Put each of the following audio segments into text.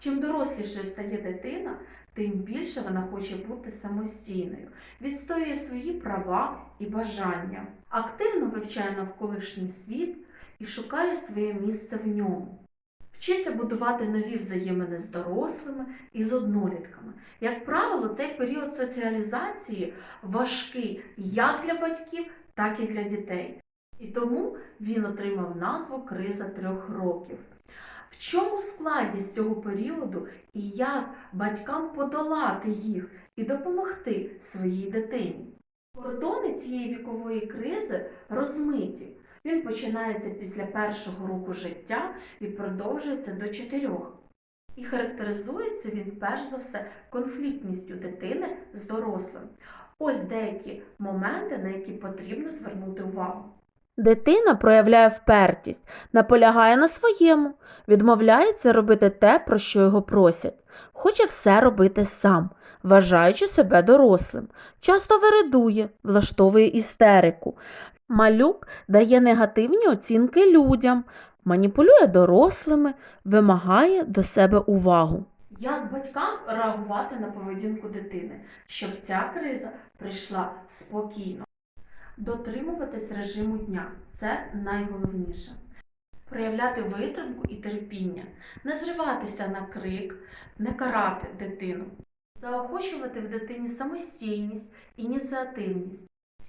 Чим дорослішою стає дитина, тим більше вона хоче бути самостійною, відстоює свої права і бажання, активно вивчає навколишній світ і шукає своє місце в ньому. Вчиться будувати нові взаємини з дорослими і з однолітками. Як правило, цей період соціалізації важкий як для батьків, так і для дітей. І тому він отримав назву Криза трьох років. В чому складність цього періоду і як батькам подолати їх і допомогти своїй дитині? Кордони цієї вікової кризи розмиті. Він починається після першого року життя і продовжується до чотирьох. І характеризується він перш за все конфліктністю дитини з дорослим. Ось деякі моменти, на які потрібно звернути увагу. Дитина проявляє впертість, наполягає на своєму, відмовляється робити те, про що його просять, хоче все робити сам, вважаючи себе дорослим, часто вередує, влаштовує істерику. Малюк дає негативні оцінки людям, маніпулює дорослими, вимагає до себе увагу. Як батькам реагувати на поведінку дитини, щоб ця криза прийшла спокійно? Дотримуватись режиму дня це найголовніше. Проявляти витримку і терпіння, не зриватися на крик, не карати дитину, заохочувати в дитині самостійність, ініціативність,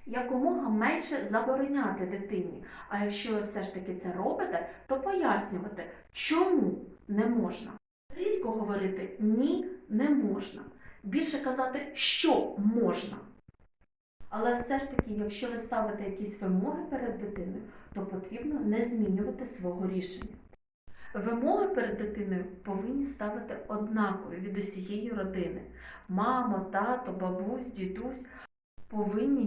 якомога менше забороняти дитині. А якщо ви все ж таки це робите, то пояснювати, чому не можна. Рідко говорити ні не можна. Більше казати, що можна. Але все ж таки, якщо ви ставите якісь вимоги перед дитиною, то потрібно не змінювати свого рішення. Вимоги перед дитиною повинні ставити однакові від усієї родини. Мама, тато, бабусь, дідусь повинні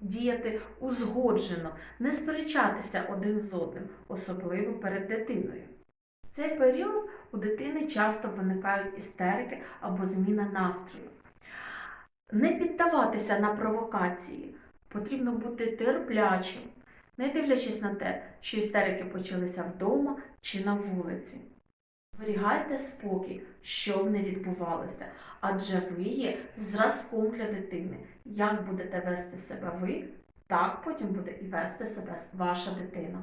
діяти узгоджено, не сперечатися один з одним, особливо перед дитиною. В цей період у дитини часто виникають істерики або зміна настрою. Не піддаватися на провокації, потрібно бути терплячим, не дивлячись на те, що істерики почалися вдома чи на вулиці. Зберігайте спокій, що б не відбувалося, адже ви є зразком для дитини. Як будете вести себе ви, так потім буде і вести себе ваша дитина.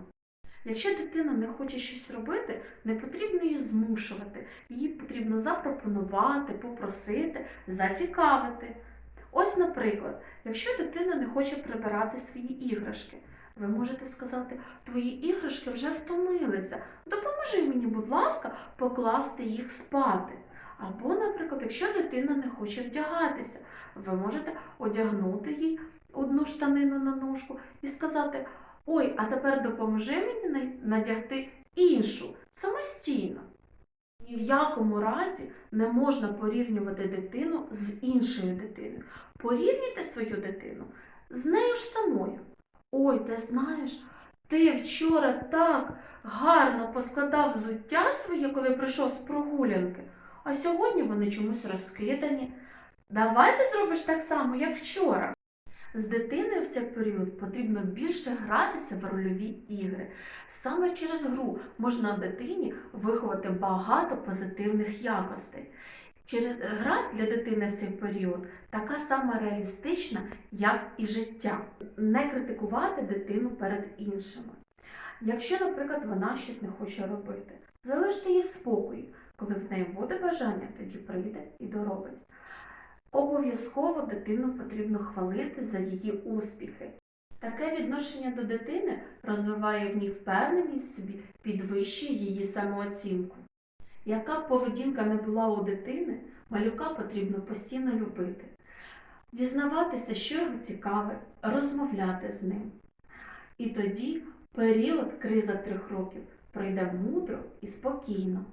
Якщо дитина не хоче щось робити, не потрібно її змушувати. Її потрібно запропонувати, попросити, зацікавити. Ось, наприклад, якщо дитина не хоче прибирати свої іграшки, ви можете сказати, твої іграшки вже втомилися. Допоможи мені, будь ласка, покласти їх спати. Або, наприклад, якщо дитина не хоче вдягатися, ви можете одягнути їй одну штанину на ножку і сказати: Ой, а тепер допоможи мені надягти іншу самостійно. Ні в якому разі не можна порівнювати дитину з іншою дитиною. Порівнюйте свою дитину з нею ж самою. Ой, ти знаєш, ти вчора так гарно поскладав взуття своє, коли прийшов з прогулянки, а сьогодні вони чомусь розкидані. Давай ти зробиш так само, як вчора. З дитиною в цей період потрібно більше гратися в рольові ігри. Саме через гру можна дитині виховати багато позитивних якостей. Через гра для дитини в цей період така сама реалістична, як і життя. Не критикувати дитину перед іншими. Якщо, наприклад, вона щось не хоче робити, залиште її в спокої. Коли в неї буде бажання, тоді прийде і доробить. Обов'язково дитину потрібно хвалити за її успіхи. Таке відношення до дитини розвиває в ній впевненість в собі, підвищує її самооцінку. Яка б поведінка не була у дитини, малюка потрібно постійно любити, дізнаватися, що його цікавить, розмовляти з ним. І тоді період криза трьох років пройде мудро і спокійно.